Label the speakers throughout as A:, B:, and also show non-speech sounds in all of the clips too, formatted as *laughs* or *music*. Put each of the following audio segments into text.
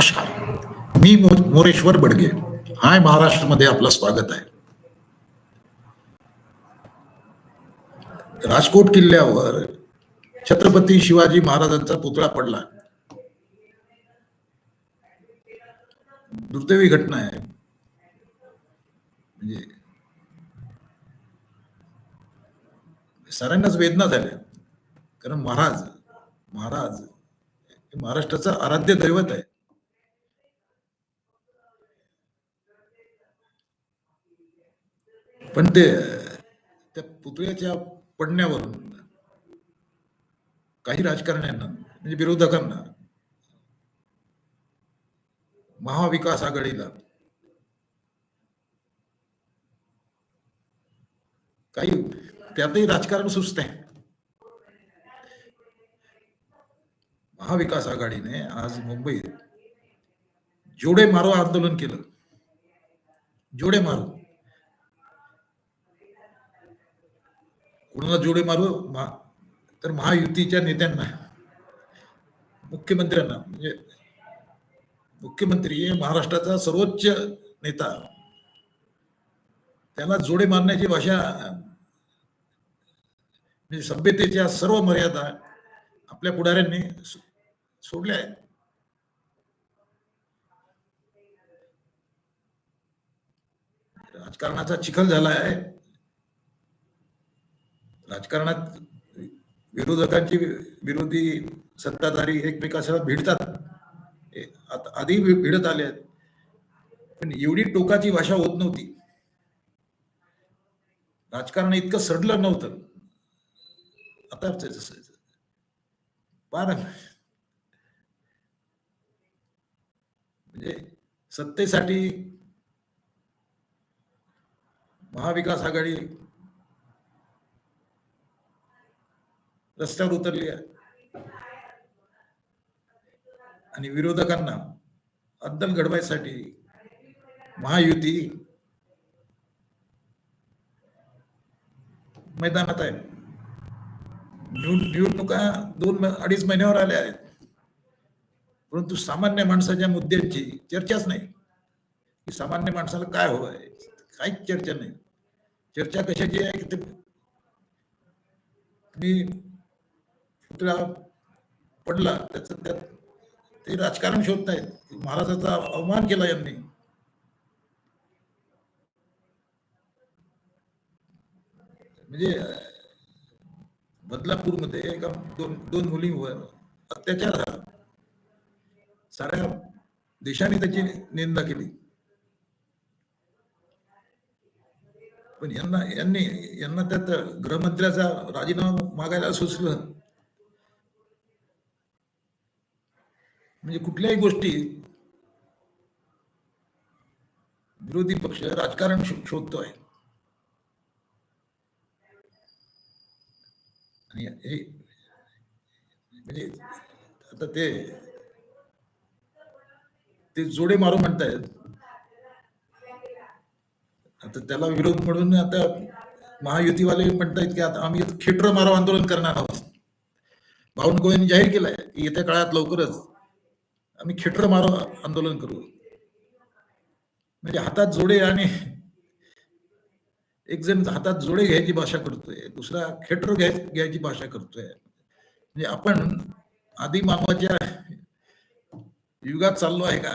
A: नमस्कार. मी मोरेश्वर बडगे. हाय महाराष्ट्रमध्ये आपलं स्वागत आहे. राजकोट किल्ल्यावर छत्रपती शिवाजी महाराजांचा पुतळा पडला. दुर्दैवी घटना आहे. म्हणजे साऱ्यांनाच वेदना झाल्या. कारण महाराज महाराज महाराष्ट्राचं आराध्य दैवत आहे. पण ते त्या पुतळ्याच्या पडण्यावरून काही राजकारण्यांना म्हणजे विरोधकांना महाविकास आघाडीला काही त्यातही राजकारण सुस्त आहे. महाविकास आघाडीने आज मुंबईत जोडे मारो आंदोलन केलं. जोडे मारो कोणाला जोडे मारू महा- तर महायुतीच्या नेत्यांना मुख्यमंत्र्यांना म्हणजे मुख्यमंत्री हे महाराष्ट्राचा सर्वोच्च नेता. त्याला जोडे मारण्याची भाषा म्हणजे सभ्यतेच्या सर्व मर्यादा आपल्या पुढाऱ्यांनी सोडल्या आहेत. राजकारणाचा चिखल झाला आहे. राजकारणात विरोधकांची विरोधी सत्ताधारी एकमेकांसह भिडतात. आधी भिडत आले आहेत. पण एवढी टोकाची भाषा होत नव्हती. राजकारण इतकं सडलं नव्हतं. आता पार फार म्हणजे सत्तेसाठी महाविकास आघाडी रस्त्यावर उतरली आहे. आणि विरोधकांना अद्दल घडवायसाठी महायुती मैदानात आहे. निवडणुका दोन अडीच महिन्यावर आल्या आहेत. परंतु सामान्य माणसाच्या मुद्द्यांची चर्चाच नाही. की सामान्य माणसाला काय हवं आहे? काहीच चर्चा नाही. चर्चा कशाची आहे? की ते मी पुतळा पडला त्याच त्यात ते राजकारण शोधतायत. महाराजाचा अवमान केला यांनी. म्हणजे बदलापूरमध्ये एका दोन दोन मुलींवर अत्याचार झाला. साऱ्या देशाने त्याची निंदा केली. पण यांना यांनी यांना त्यात गृहमंत्र्याचा राजीनामा मागायला सुचलं. म्हणजे कुठल्याही गोष्टी विरोधी पक्ष राजकारण शोधतोय. आणि हे म्हणजे आता ते ते जोडे मारू म्हणतायत. आता त्याला विरोध म्हणून आता महायुतीवाले म्हणतायत की आता आम्ही खेटर मारव आंदोलन करणार आहोत. बावनकुळेंनी जाहीर केलाय की येत्या काळात लवकरच आम्ही खेटर मारो आंदोलन करू. म्हणजे हातात जोडे आणि एक जण हातात जोडे घ्यायची भाषा करतोय दुसरा खेटर घ्याय घ्यायची भाषा करतोय. म्हणजे आपण आधी मामाच्या युगात चाललो आहे का?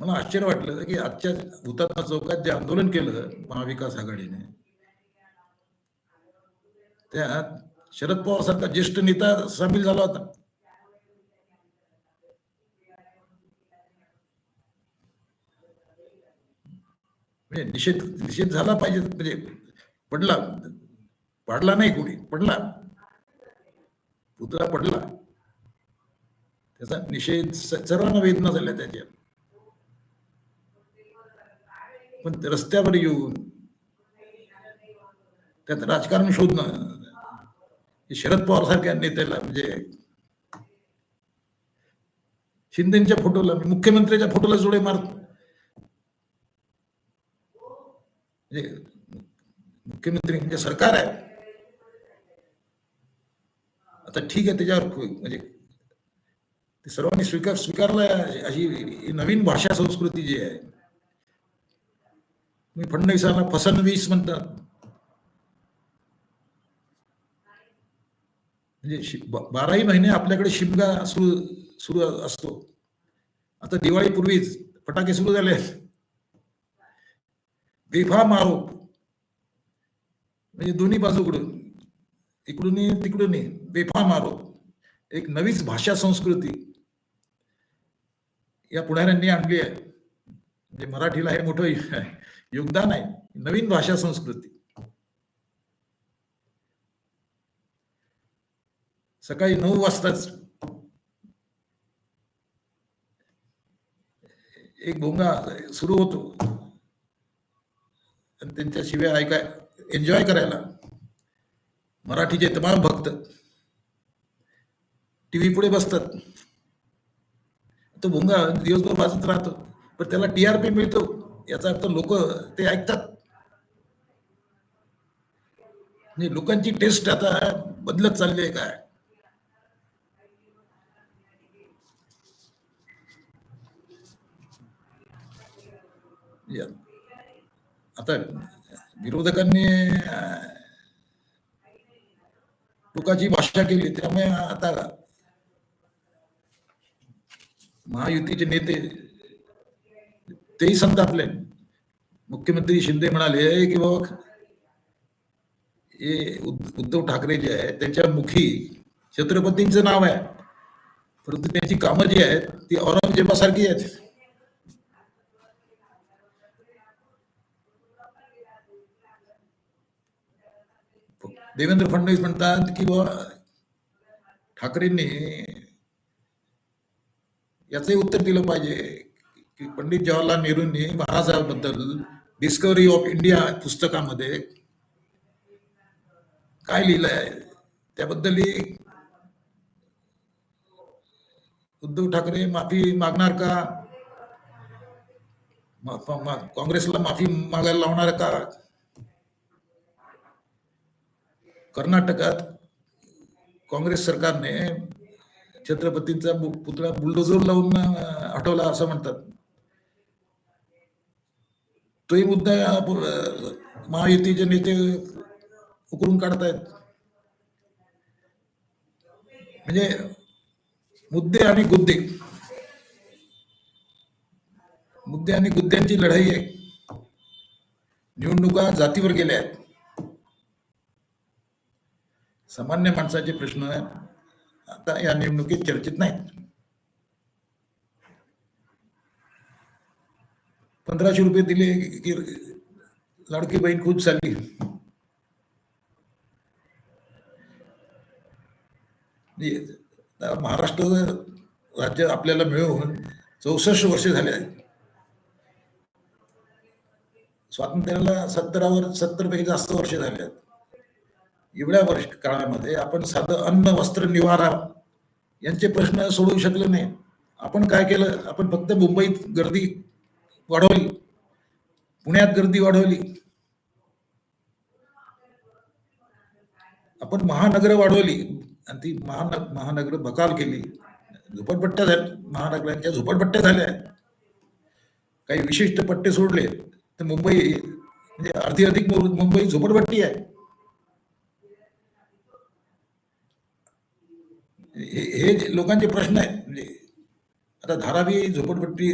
A: मला आश्चर्य वाटलं की आजच्या हुतात्मा चौकात जे आंदोलन केलं महाविकास आघाडीने त्यात शरद पवार सारखा ज्येष्ठ नेता सामील झाला होता म्हणजे म्हणजे निषेध निषेध झाला पाहिजे. म्हणजे पडला पडला नाही कोणी पडला. पुतळा पडला. त्याचा निषेध सर्वांना वेदना झाल्या त्याच्या. पण रस्त्यावर येऊन त्यात राजकारण शोधणं शरद पवार सारख्या नेत्याला म्हणजे शिंदेच्या फोटोला मुख्यमंत्र्याच्या फोटोला जोडे मारत. म्हणजे मुख्यमंत्री म्हणजे सरकार आहे. आता ठीक आहे त्याच्यावर म्हणजे ते सर्वांनी स्वीकार स्वीकारलं अशी नवीन भाषा संस्कृती जी आहे. मी फडणवीसांना फसनवीस म्हणतात. म्हणजे शि- बाराही महिने आपल्याकडे शिमगा सुरू सुरू असतो. आता दिवाळीपूर्वीच फटाके सुरू झाले आहेत बेफाम आरोप म्हणजे दोन्ही बाजूकडून इकडूनही तिकडूनही बेफाम आरोप एक नवीच भाषा संस्कृती या पुढाऱ्यांनी आणली आहे. म्हणजे मराठीला हे मोठं *laughs* योगदान आहे. नवीन भाषा संस्कृती. सकाळी नऊ वाजताच एक भोंगा सुरू होतो. त्यांच्याशिवाय त्यांच्या शिव्या ऐकाय एन्जॉय करायला. मराठीचे तमाम भक्त टीव्ही पुढे बसतात. तो भुंगा दिवसभर वाजत राहतो पण त्याला टी आर पी मिळतो याचा अर्थ लोक ते ऐकतात. लोकांची टेस्ट आता बदलत चालली आहे काय? या- आता विरोधकांनी टोकाची भाषा केली त्यामुळे आता महायुतीचे नेते तेही संतापले. मुख्यमंत्री शिंदे म्हणाले की बाबा हे उद्धव ठाकरे जे आहे त्यांच्या मुखी छत्रपतींचं नाव आहे. परंतु त्यांची कामं जी आहेत ती औरंगजेबासारखी आहेत. देवेंद्र फडणवीस म्हणतात की बाबा ठाकरेंनी याचंही उत्तर दिलं पाहिजे की पंडित जवाहरलाल नेहरूंनी महाराजांबद्दल डिस्कवरी ऑफ इंडिया पुस्तकामध्ये काय लिहिलंय त्याबद्दलही उद्धव ठाकरे माफी मागणार का? काँग्रेसला माफी मागायला लावणार का? कर्नाटकात काँग्रेस सरकारने छत्रपतींचा पुतळा बुलडोजर लावून हटवला असं म्हणतात. तोही मुद्दा महायुतीचे नेते उकरून काढतायत. म्हणजे मुद्दे आणि गुद्दे. मुद्दे आणि गुद्द्यांची लढाई आहे. निवडणुका जातीवर गेल्या आहेत. सामान्य माणसाचे प्रश्न आता या निवडणुकीत चर्चेत नाहीत. पंधराशे रुपये दिले की लाडकी बहीण खूप चालली. म्हणजे महाराष्ट्र राज्य आपल्याला मिळून चौसष्ट वर्ष झाले आहेत. स्वातंत्र्याला सत्तरावर सत्तर पैकी जास्त वर्ष झाले आहेत. एवढ्या वर्ष काळामध्ये आपण साधं अन्न वस्त्र निवारा यांचे प्रश्न सोडवू शकले नाही. आपण काय केलं? आपण फक्त मुंबईत गर्दी वाढवली. पुण्यात गर्दी वाढवली. आपण महानगर वाढवली. आणि ती महान महानगर बकाल केली. झोपडपट्ट्या झाल्या महानगरांच्या झोपडपट्ट्या झाल्या. काही विशिष्ट पट्टे सोडले. तर मुंबई म्हणजे अर्धी अधिक मुंबई झोपडपट्टी आहे. हे हे जे लोकांचे प्रश्न आहेत म्हणजे आता धारावी झोपडपट्टी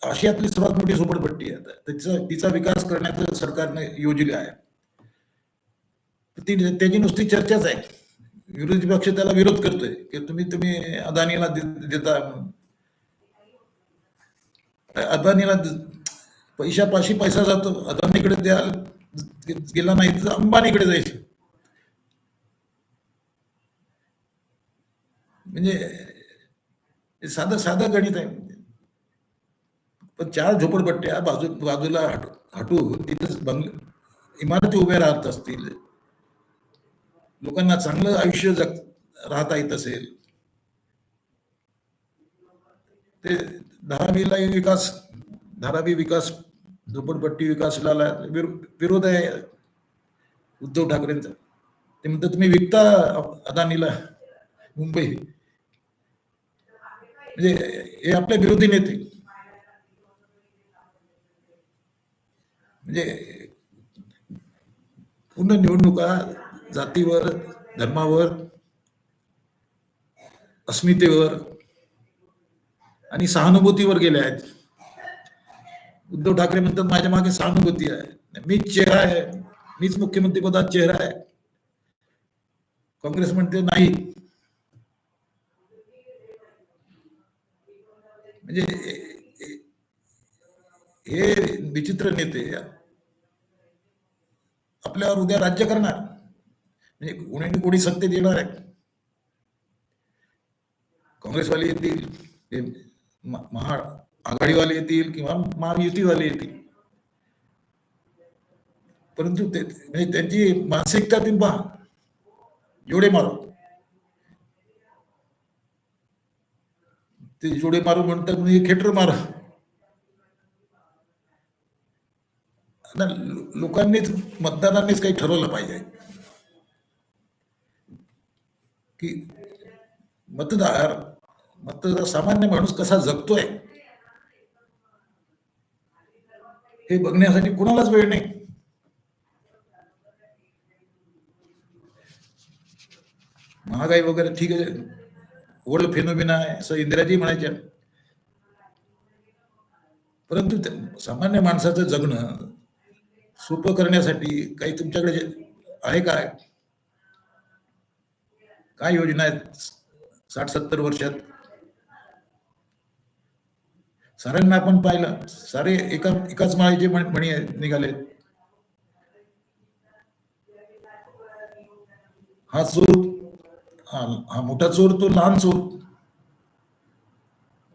A: आशियातली सर्वात मोठी झोपडपट्टी आहे आता. तिचा विकास करण्याचं सरकारने योजले आहे. ती त्याची नुसती चर्चाच आहे. विरोधी पक्ष त्याला विरोध करतोय की तुम्ही तुम्ही अदानीला देता अदानीला पैशापाशी पैसा जातो अदानीकडे द्या गेला नाही तर अंबानीकडे जायचं. म्हणजे हे साधं साधं गणित आहे. पण चार झोपडपट्ट्या बाजू बाजूला हटू हटू तिथं बंगले इमारती उभ्या राहत असतील. लोकांना चांगलं आयुष्य जग राहता येत असेल. ते धारावीला विकास धारावी विकास झोपडपट्टी विकासला विरोध आहे. उद्धव ठाकरेंचा. ते म्हणतात तुम्ही विकता अदानीला मुंबई. म्हणजे हे आपले विरोधी नेते. म्हणजे पूर्ण निवडणुका जातीवर धर्मावर अस्मितेवर आणि सहानुभूतीवर गेल्या आहेत. उद्धव ठाकरे म्हणतात माझ्या मागे सहानुभूती आहे. मीच चेहरा आहे. मीच मुख्यमंत्री पदात चेहरा आहे. काँग्रेस म्हणते नाही म्हणजे हे विचित्र नेते आपल्यावर उद्या राज्य करणार. म्हणजे कोणी कोणी सत्तेत येणार आहे. काँग्रेसवाले येतील महा आघाडीवाले येतील किंवा महायुतीवाले येतील. परंतु ते म्हणजे त्यांची मानसिकता तुम्ही पहा. जोडे मारो. ते जोडे मारू म्हणतात म्हणजे खेटर मारा आता लो- लोकांनीच मतदारांनीच काही ठरवलं पाहिजे. की मतदार मतदार सामान्य माणूस कसा जगतोय हे बघण्यासाठी कुणालाच वेळ नाही. महागाई वगैरे ठीक आहे. वर्ल्ड फेनोमिना आहे असं इंदिराजी म्हणायच्या. परंतु सामान्य माणसाचं जगणं सोपं करण्यासाठी काही तुमच्याकडे जे आहे काय काय योजना आहेत? साठ सत्तर वर्षात? साऱ्यांना आपण पाहिलं. सारे एका एकाच माळेचे म्हणी आहेत, निघाले हा चोर हा हा मोठा चोर तो लहान चोर.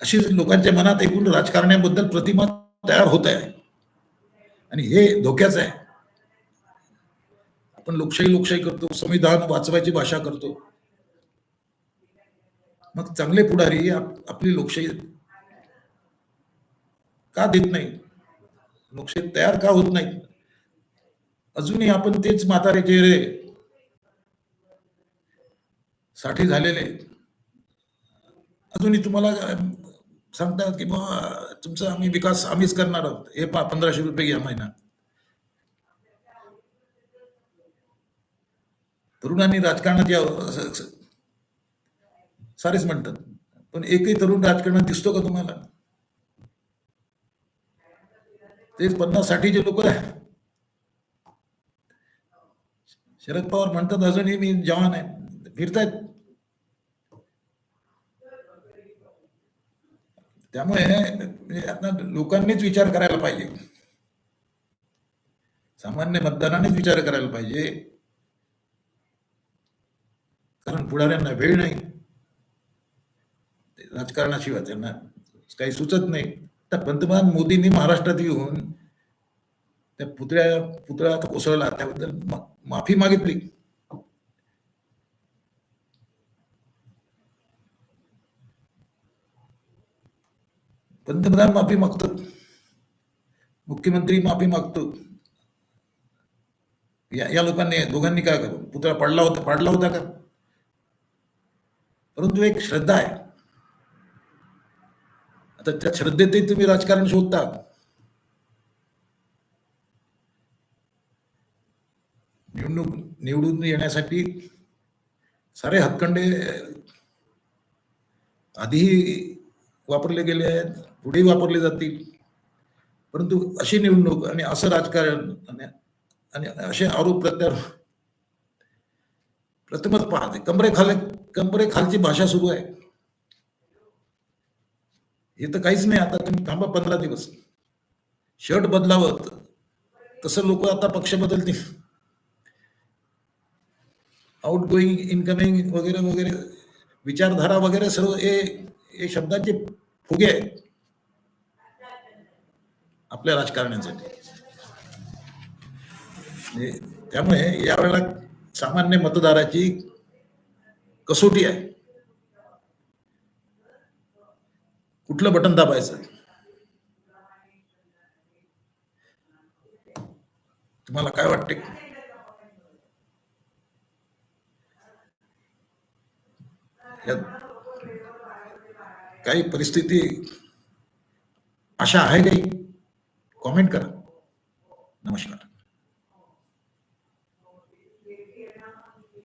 A: अशी लोकांच्या मनात एकूण राजकारण्याबद्दल प्रतिमा तयार होत आहे. आणि हे धोक्याचं आहे. आपण लोकशाही लोकशाही करतो संविधान वाचवायची भाषा करतो. मग चांगले पुढारी आप- आपली लोकशाही का देत नाही? लोकशाही तयार का होत नाही? अजूनही आपण तेच म्हातारे चेहरे साठी झालेले अजूनही तुम्हाला सांगतात की तुमचा आम्ही विकास आम्हीच करणार आहोत. हे पा पंधराशे रुपये घ्या महिना. तरुणांनी राजकारणात असं सारेच म्हणतात. पण एकही तरुण राजकारणात दिसतो का तुम्हाला? तेच पन्नास साठीचे लोक शरद पवार म्हणतात, अजूनही मी जवान आहे. फिरतायत. त्यामुळे म्हणजे आता लोकांनीच विचार करायला पाहिजे. सामान्य मतदारानेच विचार करायला पाहिजे. कारण पुढाऱ्यांना वेळ नाही. राजकारणाशिवाय त्यांना काही सुचत नाही. तर पंतप्रधान मोदींनी महाराष्ट्रात येऊन त्या पुतळ्या पुतळा कोसळला त्याबद्दल माफी मागितली. पंतप्रधान माफी मागतो. मुख्यमंत्री माफी मागतो. या या लोकांनी दोघांनी काय करू? पुतळा पडला होता पाडला होता का? परंतु एक श्रद्धा आहे. आता त्या श्रद्धेतही तुम्ही राजकारण शोधता. निवडणूक निवडून येण्यासाठी सारे हातखंडे आधीही वापरले गेले आहेत पुढेही वापरले जातील. परंतु अशी निवडणूक आणि असं राजकारण आणि असे आरोप प्रत्यारोप प्रथमच पाहते. कमरे खाल कमरे खालची भाषा सुरू आहे. हे तर काहीच नाही. आता तुम्ही थांबा पंधरा दिवस. शर्ट बदलावं. तसं लोक आता पक्ष बदलतील. आउट गोईंग इनकमिंग वगैरे वगैरे विचारधारा वगैरे सर्व हे हे शब्दांचे फुगे आहेत. आपल्या राजकारण्यांसाठी. म्हणजे त्यामुळे यावेळेला सामान्य मतदाराची कसोटी आहे. कुठलं बटन दाबायचं? तुम्हाला काय वाटते? यात काही परिस्थिती अशा आहे काही कॉमेंट करा. नमस्कार.